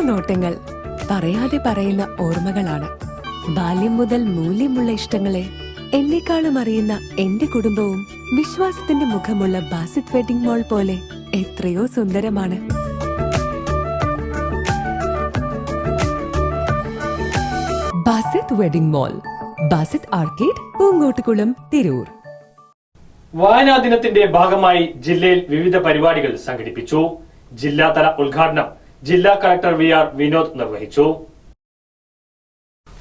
നോട്ടങ്ങൾ പറയാതെ പറയുന്ന ഓർമ്മകളാണ്. ബാല്യം മുതൽ മൂല്യമുള്ള ഇഷ്ടങ്ങളെ എന്നെക്കാളും അറിയുന്ന എന്റെ കുടുംബവും വിശ്വാസത്തിന്റെ മുഖമുള്ള ബാസിത് വെഡിംഗ് മോൾ പോലെ എത്രയോ സുന്ദരമാണ്. Basith wedding mall Basith arcade Poonkottukulam Tirur. വായനാ ദിനത്തിന്റെ ഭാഗമായി ജില്ലയിൽ വിവിധ പരിപാടികൾ സംഘടിപ്പിച്ചു. ജില്ലാതല ഉദ്ഘാടനം ജില്ലാ കളക്ടർ വി ആർ വിനോദ് നിർവഹിച്ചു.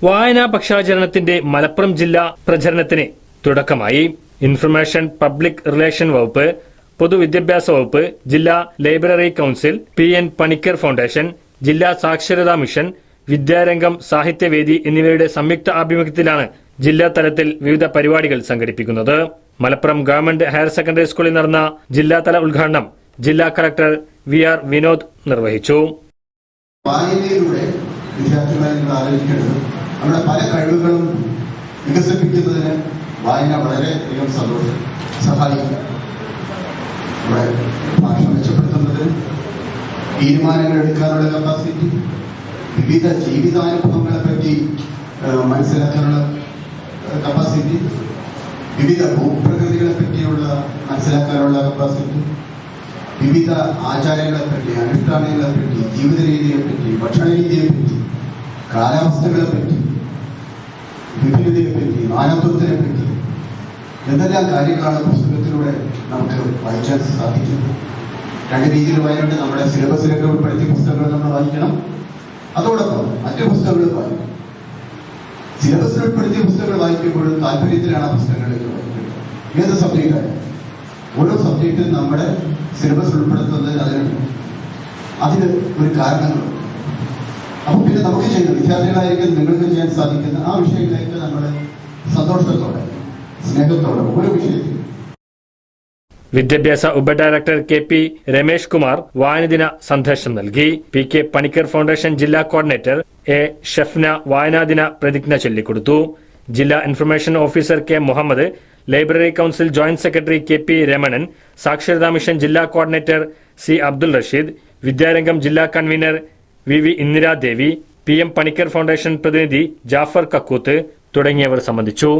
വായനാ പക്ഷാചരണത്തിന്റെ മലപ്പുറം ജില്ലാ പ്രചരണത്തിന് തുടക്കമായി. ഇൻഫർമേഷൻ പബ്ലിക് റിലേഷൻ വകുപ്പ് പൊതുവിദ്യാഭ്യാസ വകുപ്പ് ജില്ലാ library council P N Panicker foundation ജില്ലാ സാക്ഷരതാ മിഷൻ വിദ്യാരംഗം സാഹിത്യവേദി എന്നിവയുടെ സംയുക്ത ആഭിമുഖ്യത്തിലാണ് ജില്ലാ തലത്തിൽ വിവിധ പരിപാടികൾ സംഘടിപ്പിക്കുന്നത്. മലപ്പുറം ഗവൺമെന്റ് ഹയർ സെക്കൻഡറി സ്കൂളിൽ നടന്ന ജില്ലാതല ഉദ്ഘാടനം ജില്ലാ കളക്ടർ വി ആർ വിനോദ് നിർവഹിച്ചു. വായനയിലൂടെ വിദ്യാർത്ഥികളെ നമ്മുടെ പല കഴിവുകളും വികസിപ്പിക്കുന്നതിന് വായന വളരെയധികം സന്തോഷം സഹായിക്കും. നമ്മുടെ ഭാഷ മെച്ചപ്പെടുത്തുന്നതിന് തീരുമാനങ്ങൾ എടുക്കാനുള്ള കപ്പാസിറ്റി വിവിധ ജീവിതാനുഭവങ്ങളെ പറ്റി മനസ്സിലാക്കാനുള്ള കപ്പാസിറ്റി വിവിധ ഭൂപ്രകൃതികളെ പറ്റിയുള്ള മനസ്സിലാക്കാനുള്ള കപ്പാസിറ്റി വിവിധ ആചാരങ്ങളെ പറ്റി അനുഷ്ഠാനങ്ങളെ പറ്റി ജീവിത രീതിയെ പറ്റി ഭക്ഷണ രീതിയെ പറ്റി കാലാവസ്ഥകളെ പറ്റി എന്തെല്ലാം കാര്യങ്ങളാണ് പുസ്തകത്തിലൂടെ നമുക്ക് വായിക്കാൻ സാധിക്കുന്നത്? രണ്ട് രീതിയിൽ വായനയുണ്ട് നമ്മുടെ സിലബസിലൊക്കെ ഉൾപ്പെടുത്തിയ പുസ്തകങ്ങൾ നമ്മൾ വായിക്കണം. അതോടൊപ്പം മറ്റു പുസ്തകങ്ങൾ വായിക്കണം. സിലബസിൽ ഉൾപ്പെടുത്തിയ പുസ്തകങ്ങൾ വായിക്കുമ്പോഴും താല്പര്യത്തിലാണ് ആ പുസ്തകങ്ങളിലേക്ക് വായിക്കുന്നത് ഏത് സബ്ജക്റ്റാണ് ഓരോ സബ്ജക്റ്റും നമ്മുടെ സിലബസ് ഉൾപ്പെടുത്തുന്നത് അതിനുണ്ട് അതിന് ഒരു കാരണങ്ങളുണ്ട്. അപ്പൊ പിന്നെ നമുക്ക് ചെയ്യുന്ന വിദ്യാർത്ഥികളായിരിക്കും നിങ്ങൾക്ക് ചെയ്യാൻ സാധിക്കുന്ന ആ വിഷയങ്ങളിലേക്ക് നമ്മൾ സന്തോഷത്തോടെ സ്നേഹത്തോടെ ഓരോ വിഷയത്തിൽ വിദ്യാഭ്യാസ ഉപഡയറക്ടർ കെ പി രമേഷ് കുമാർ വായനദിന സന്ദേശം നൽകി. പി കെ പണിക്കർ ഫൗണ്ടേഷൻ ജില്ലാ കോർഡിനേറ്റർ എ ഷെഫ്ന വായനാദിന പ്രതിജ്ഞ ചൊല്ലിക്കൊടുത്തു. ജില്ലാ information officer K Muhammad library council joint secretary K P Ramanan സാക്ഷരതാ മിഷൻ ജില്ലാ കോർഡിനേറ്റർ സി അബ്ദുൾ റഷീദ് വിദ്യാരംഗം ജില്ലാ convener V V Indiradevi P M Panicker foundation പ്രതിനിധി ജാഫർ കക്കൂത്ത് തുടങ്ങിയവർ സംബന്ധിച്ചു.